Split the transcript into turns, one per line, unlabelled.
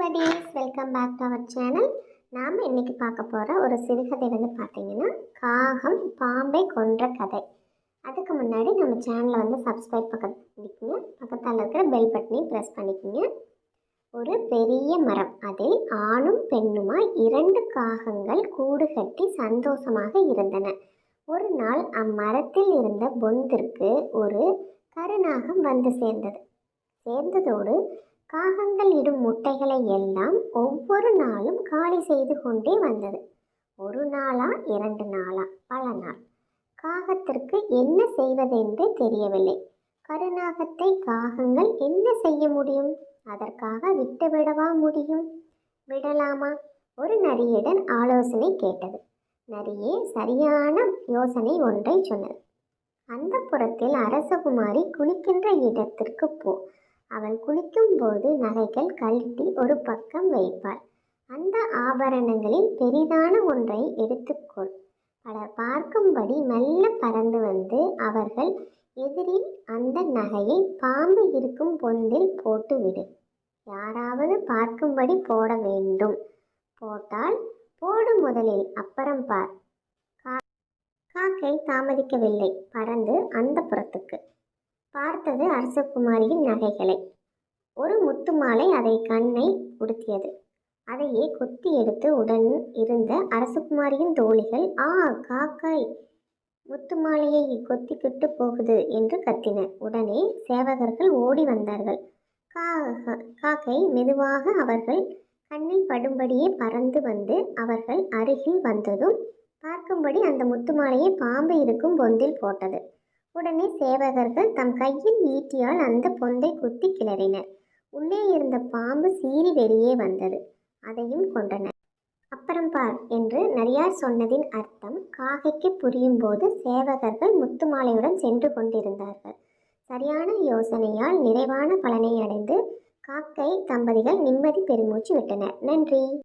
buddies welcome back to our channel நாம் இன்னைக்கு பார்க்க போகிற ஒரு சிறுகதை வந்து பார்த்தீங்கன்னா காகம் பாம்பை கொன்ற கதை. அதுக்கு முன்னாடி நம்ம சேனலை வந்து சப்ஸ்கிரைப் பக்கத்து பண்ணிக்கோங்க பக்கத்தில் இருக்கிற பெல் பட்டனையும் ப்ரெஸ் பண்ணிக்கோங்க. ஒரு பெரிய மரம் அதில் ஆணும் பெண்ணுமாய் இரண்டு காகங்கள் கூடு கட்டி சந்தோஷமாக இருந்தன. ஒரு நாள் அம்மரத்தில் இருந்த பொந்திற்கு ஒரு கருநாகம் வந்து சேர்ந்தது. சேர்ந்ததோடு காகங்கள் இடும் முட்டைகளை எல்லாம் ஒவ்வொரு நாளும் காலி செய்து கொண்டே வந்தது. ஒரு நாளா இரண்டு நாளா? பல நாள். காகத்திற்கு என்ன செய்வதென்று தெரியவில்லை. கருநாகத்தை காகங்கள் என்ன செய்ய முடியும்? அதற்காக விட்டுவிடவா முடியும்? விடலாமா? ஒரு நரியிடம் ஆலோசனை கேட்டது. நரியே சரியான யோசனை ஒன்றை சொன்னது. அந்த புறத்தில் அரசகுமாரி குளிக்கின்ற இடத்திற்கு போ. அவள் குளிக்கும்போது நகைகள் கழட்டி ஒரு பக்கம் வைப்பாள். அந்த ஆபரணங்களில் பெரிதான ஒன்றை எடுத்துக்கொள். பலர் பார்க்கும்படி மெல்ல பறந்து வந்து அவர்கள் எதிரில் அந்த நகையை பாம்பு இருக்கும் பொந்தில் போட்டுவிடு. யாராவது பார்க்கும்படி போட வேண்டும். போட்டால் போடு முதலில் அப்புறம் பார். கா- காக்கை தாமதிக்கவில்லை. பறந்து அந்த புறத்துக்கு. பார்த்தது அரசகுமாரியின் நகைகளை. ஒரு முத்து மாலை அதை கண்ணை உடுத்தியது. அதையே கொத்தி எடுத்து உடன் இருந்த அரசகுமாரியின் தோழிகள் ஆ காக்காய் முத்து மாலையை கொத்திக்கிட்டு போகுது என்று கத்தின உடனே சேவகர்கள் ஓடி வந்தார்கள். கா- காக்கை மெதுவாக அவர்கள் கண்ணில் படும்படியே பறந்து வந்து அவர்கள் அருகில் வந்ததும் பார்க்கும்படி அந்த முத்து மாலையை பாம்பு இருக்கும் பொந்தில் போட்டது. உடனே சேவகர்கள் தம் கையில் ஈட்டியால் அந்த பொந்தை குத்தி கிளறினர். உள்ளே இருந்த பாம்பு சீறி வெளியே வந்தது. அதையும் கொண்டனர் அப்புறம் பார் என்று நரியார் சொன்னதின் அர்த்தம் காகைக்கு புரியும் போது சேவகர்கள் முத்துமாலையுடன் சென்று கொண்டிருந்தார்கள். சரியான யோசனையால் நிறைவான பலனை அடைந்து காக்கை தம்பதிகள் நிம்மதி பெருமூச்சு விட்டனர். நன்றி!